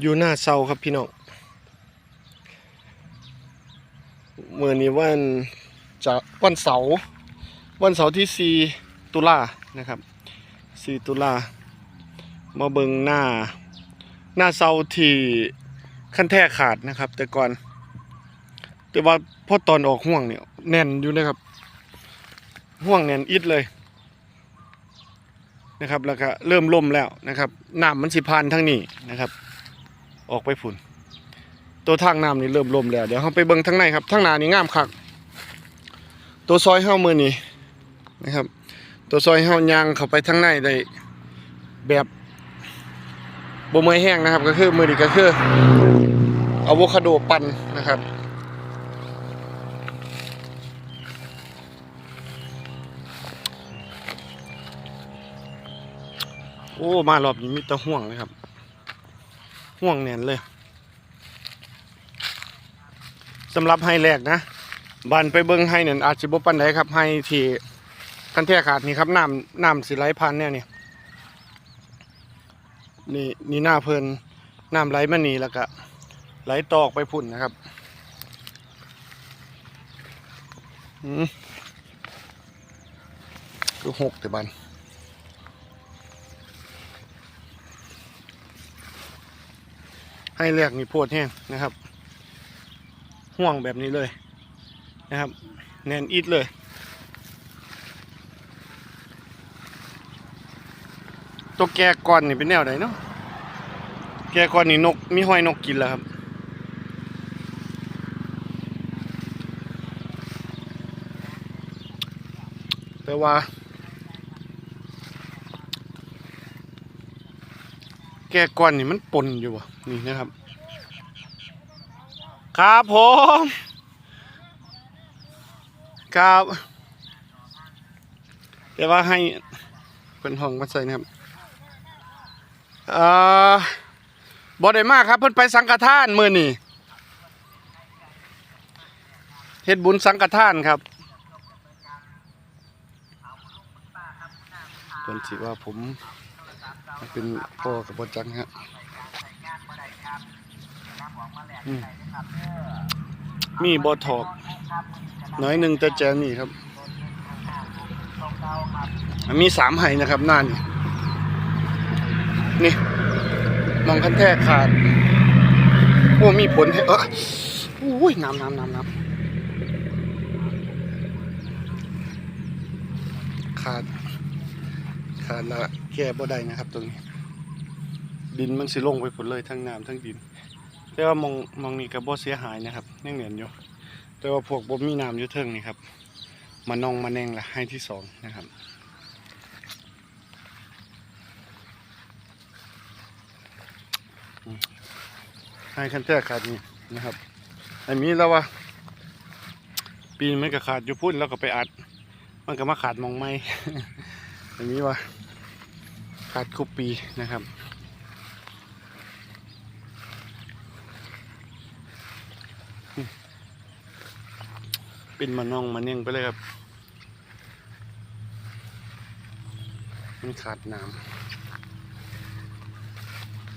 อยู่หน้าเซาครับพี่น้องเมื่อนี้วันจะวันเสาร์วันเสาร์ที่ 4 ตุลานะครับ 4 ตุลามาเบิงหน้า หน้าเซาที่ขั้นแท้ขาดนะครับ แต่ก่อน แต่ว่าพอตอนออกห่วงเนี่ยแน่นอยู่นะครับห่วงแน่นอิดเลยนะครับแล้วก็เริ่มล่มแล้วนะครับน้ำมันสิพานทั้งนี้นะครับ ออกไปฝุ่น ตัวทางน้ำนี่เริ่มลมแล้ว เดี๋ยวเราไปเบิ่งทางในครับทางหน้านี่งามคัก ตัวซอยเฮ้ามือนี่นะครับ ตัวซอยเฮ้ายางเข้าไปทางในได้แบบบเมื่อยแห้งนะครับ ก็คือมือนี่ก็คืออะโวคาโดปั่นนะครับโอ้มารอบนี้มีแต่ห่วงเลยครับ ห่วงแน่นเลยสำหรับไฮแรกนะบันไปเบิ้งไฮเนี่ยอาจจะบปันไดครับไฮที่คันแท้ขาดนี่ครับน้ำน้ำสิไหลพันเนี่ยนี่นี่นี่หน้าเพลินน้ำไหลมานี่แล้วก็ไหลตอออกไปพุ่นนะครับอืมคือหกแต่บัน ให้เรียกนี่โพดแห้งนะครับ ห่วงแบบนี้เลยนะครับ แน่นอิดเลย ตัวแกก่อนนี่เป็นแนวไหนเนาะแกก่อนนี่นกมีห้อยนกกินแล้วครับแต่ว่า กก่อนนี่มันปนอยู่วะนี่นะครับ ครับผมครับเดี๋ยวว่าให้เป็นห้องมาใส่นะครับเอ่อบอได้มากครับ เพิ่นไปสังฆทานมื้อนี่เฮ็ดบุญสังฆทานครับเพิ่นสิว่าผม เป็นพ่อกับบจังฮะอืมมีบอถอกน้อยหนึ่งแต่แจนี่ครับ มีสามไหนะครับหน้านี่นี่มองคันแท้ขาด โอ้มีผลให้เอออุ้ยน้ำน้ำน้ำน้ำขาดขาดแล้ว แก้บ่ได้นะครับ ตรงนี้ ดินมันสิลงไปผลเลยทั้งน้ำทั้งดิน แต่ว่ามองมองนี่ก็บ่เสียหายนะครับยังเหนียนอยู่ แต่ว่าพวกบ่มีน้ำอยู่เทิงนี่ครับมานองมาแนงละให้ที่สองนะครับให้คันแท้ขาดนี่นะครับอันนี้แล้วว่า ปีนมันก็ขาดอยู่พุ่นแล้วก็ไปอัด มันก็มาขาดมองไม่อันนี้ว่า ขาดคุปปีนะครับ เป็นมานองมาเน่งไปเลยครับ มันขาดน้ำ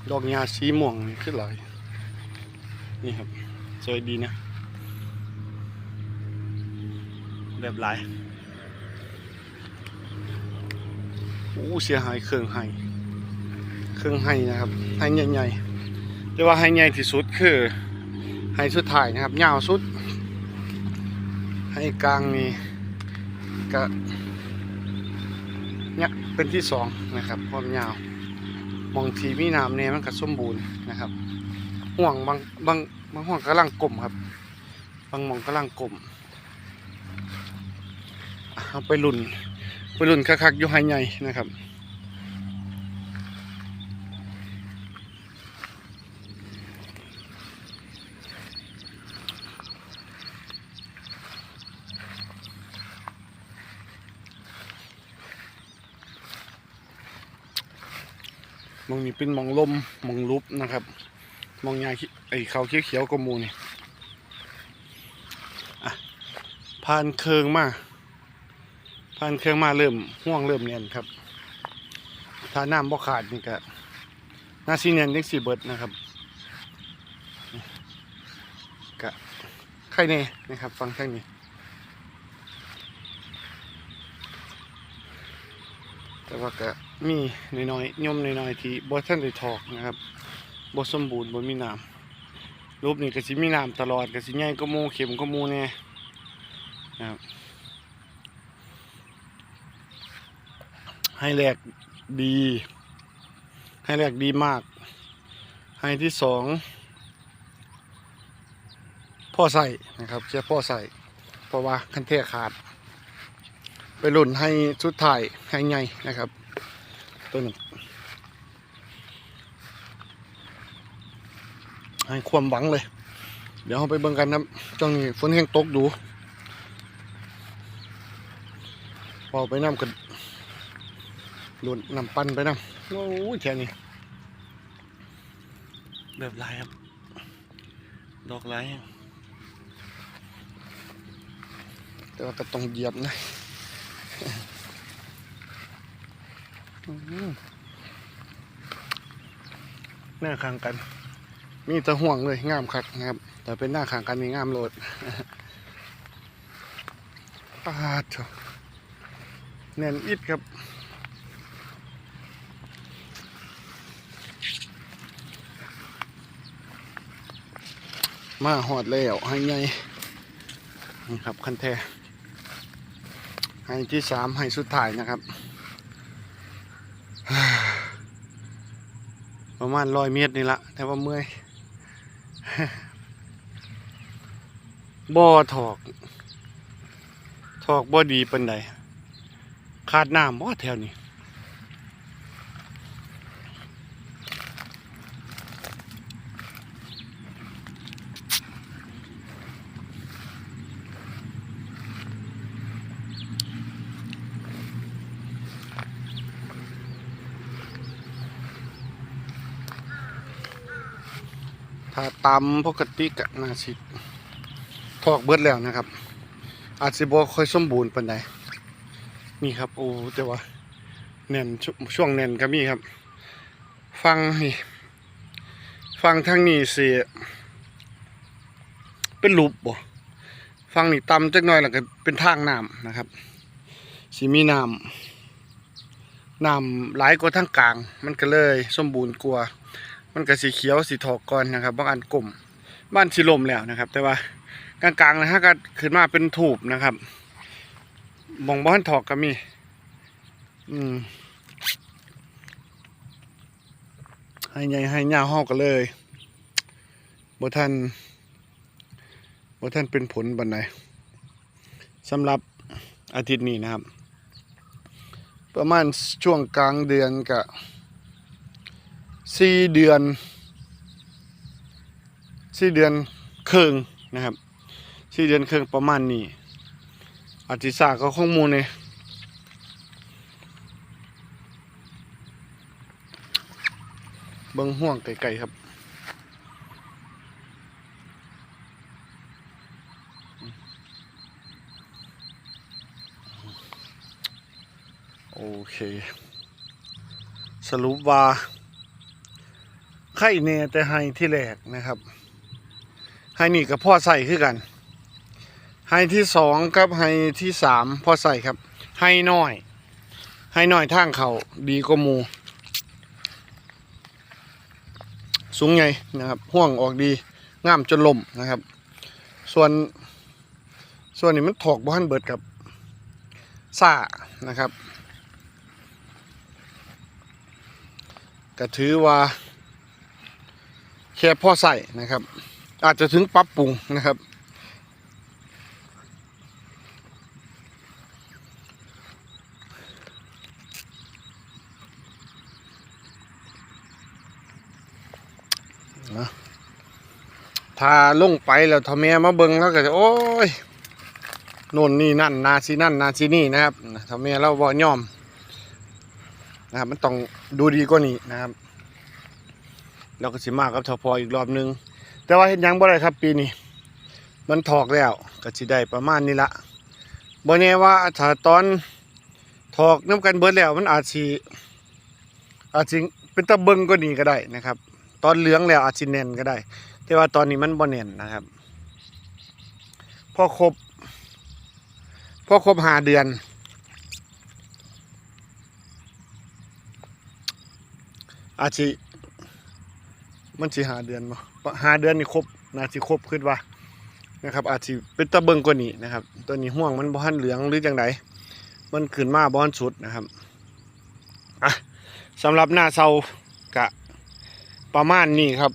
ดอกยาสีม่วงขึ้นหลายนี่ครับ สวยดีนะ แบบหลาย โอ้เสียหายเครื่องให้เครื่องให้นะครับให้ใหญ่ๆแต่ว่าให้ใหญ่ที่สุดคือให้สุดท้ายนะครับยาวสุดให้กลางนี่ก็เนี่ยเป็นที่สองนะครับความยาวมองทีมีน้ำเนี่ยมันก็สมบูรณ์นะครับห่วงบางบางบางห่วงกำลังกลมครับ บางมองกำลังกลมเอาไปลุ่น ไปรุ่นคักๆอยู่ไฮใหญ่นะครับมองนี่เป็นมองลมมองลุบนะครับ มองยาไอเขาเขียวๆกว่าหมูนี่อะผ่านเคืองมา ท่านเครื่องมาเริ่มห่วงเริ่มเนียนครับถ้าน้ำบ่ขาดนี่ก็น่าซีเนียนยังสีเบิดนะครับกะไข่เนยนะครับ ฟังทางนี้ แต่ว่าก็มีน้อยๆย่อมน้อยๆที่บ่ท่านได้ถอกนะครับบ่สมบูรณ์บ่มีน้ำรูปนี้ก็สิมีน้ำตลอดก็สิใหญ่ก็มูเข็มก็มูแน่นะครับ ให้แรกดี ให้แรกดีมาก ให้ที่สองพ่อใส่นะครับแค่พ่อใส่เพราะว่าคันเทขาด ไปหล่นให้สุดท้ายให้ใหญ่นะครับตัวหนึ่งให้ความหวังเลย เดี๋ยวเราไปเบิ่งกันนะช่วงนี้ฝนแห้งตกดูพอไปน้ำกัน หล่นน้ำปั้นไปน้ำโอ้ยแค่นี้แบบลายครับ ดอกลายแต่ว่าก็ต้องเหยียบนะอืมหน้าข้างกัน มีแตะห่วงเลยงามคักนะครับ แต่เป็นหน้าข้างกันนี่งามโลดปาดเถอะแน่นอิดครับ มาหอดแล้วให้ไงนี่ครับคันแท้ให้ที่สามให้สุดท้ายนะครับ ประมาณร้อยเมตรนี่ละแต่ว่าเมื่อยบ่อถอก ถอกบ่ดีเปันใดขาดน้ำบ่แถวนี้ ถ้าตามปกติก็น่าสิถอกเบิดแล้วนะครับ อาจสิบ่ค่อยสมบูรณ์ปานใดนี่ครับโอ้แต่ว่าแน่นชช่วงแน่นก็มีครับ ฟังนี่ฟังทางนี้สิเป็นรูปบ่ฟังนี่ต่ำจักหน่อยแล้วก็เป็นทางน้ำนะครับสิมีน้ำน้ำหลายกว่าทางกลาง มันก็เลยสมบูรณ์กว่า มันก็สีเขียวสีทอกก่อนนะครับบางอันกลมบ้านสีลมแล้วนะครับ แต่ว่ากลางๆนะฮะก็ขึ้นมาเป็นถูบนะครับมองบ้านถอกก็มี อืมให้ใหญ่ให้ยาวห้อกันเลยบ่ท่านบ่ท่านเป็นผลบันไดสำหรับอาทิตย์นี้นะครับ ประมาณช่วงกลางเดือนกับ สี่เดือนสี่เดือนครึ่งนะครับสี่เดือนครึ่งประมาณนี้อาทิสาก็ข้อมูลเนี่ยเบิ้งห่วงไก่ๆครับโอเค สรุปว่า ไข่เนแต่ไฮที่แรกนะครับไฮนี่กับพ่อใส่คือกันไฮที่สองกับไฮที่สามพ่อใส่ครับไฮน้อยไฮน้อยทางเขาดีกว่ามู สูงไงนะครับห่วงออกดีง่ามจนลมนะครับ ส่วนส่วนนี้มันถอกบ้านเบิดกับซ่านะครับก็ถือว่า แค่พ่อใส่นะครับ อาจจะถึงปรับปรุงนะครับ ถ้าลงไปแล้วทอแม่มาเบิงแล้วก็จะโอ้ยโน่นนี่นั่น นาซีนั่น นาซีนี่นะครับทอแม่เราบ่ย่อมนะครับมันต้องดูดีกว่านี้นะครับ เราก็สิมากับทพออีกรอบหนึง แต่ว่าเห็นยังบ่ได้ครับปีนี้ มันถอกแล้วก็สิได้ประมาณนี้ละบ่แน่ว่าถ้าตอนถอกน้ำกันเบิดแล้วมันอาจสิอาจสิเป็นตะเบิงก็นี้ก็ได้นะครับ ตอนเหลืองแล้วอาจสิแน่นก็ได้ แต่ว่าตอนนี้มันบ่แน่นนะครับ พอครบพอครบหาเดือนอาจสิ มันสิหาเดือนบ่หาเดือนนี่ครบนาสิครบขึ้นว่านะครับ อาจสิเป็นตะเบิงกว่านี้นะครับ ตัวนี้ห่วงมันบ่ทันเหลืองหรือจังไดมันขึ้นมาบ่ทันสุดนะครับอะสำหรับหน้าเซากะประมาณนี้ครับ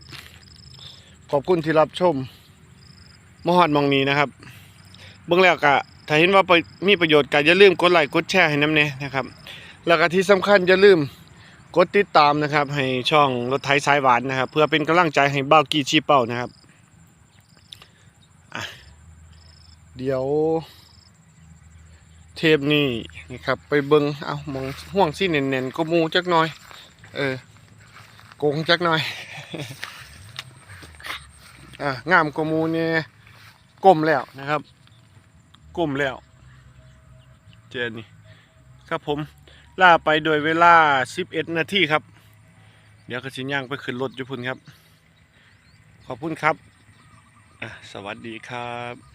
ขอบคุณที่รับชมมหอดมองนี้นะครับ เบื้องแล้วกะถ้าเห็นว่ามีประโยชน์ก็อย่าลืมกดไลค์กดแชร์ให้น้ำเน่นะครับ แล้วก็ที่สำคัญอย่าลืม กดติดตามนะครับ ให้ช่องรถไถสายหวานนะครับ เพื่อเป็นกำลังใจให้เบ้ากีชีเป้านะครับเดี๋ยว เทปนี้นะครับ ไปเบิงเอามองห่วงซี่เน่นๆก็มูจักหน่อย เออโกงจักหน่อยอะงามกมูเนี่ยกลมแล้วนะครับกลมแล้ว เจอนี่ครับผม ล่าไปโดยเวลา 11 นาทีครับ เดี๋ยวกระสินย่างไปขึ้นรถจุพุนครับ ขอบคุณครับ สวัสดีครับ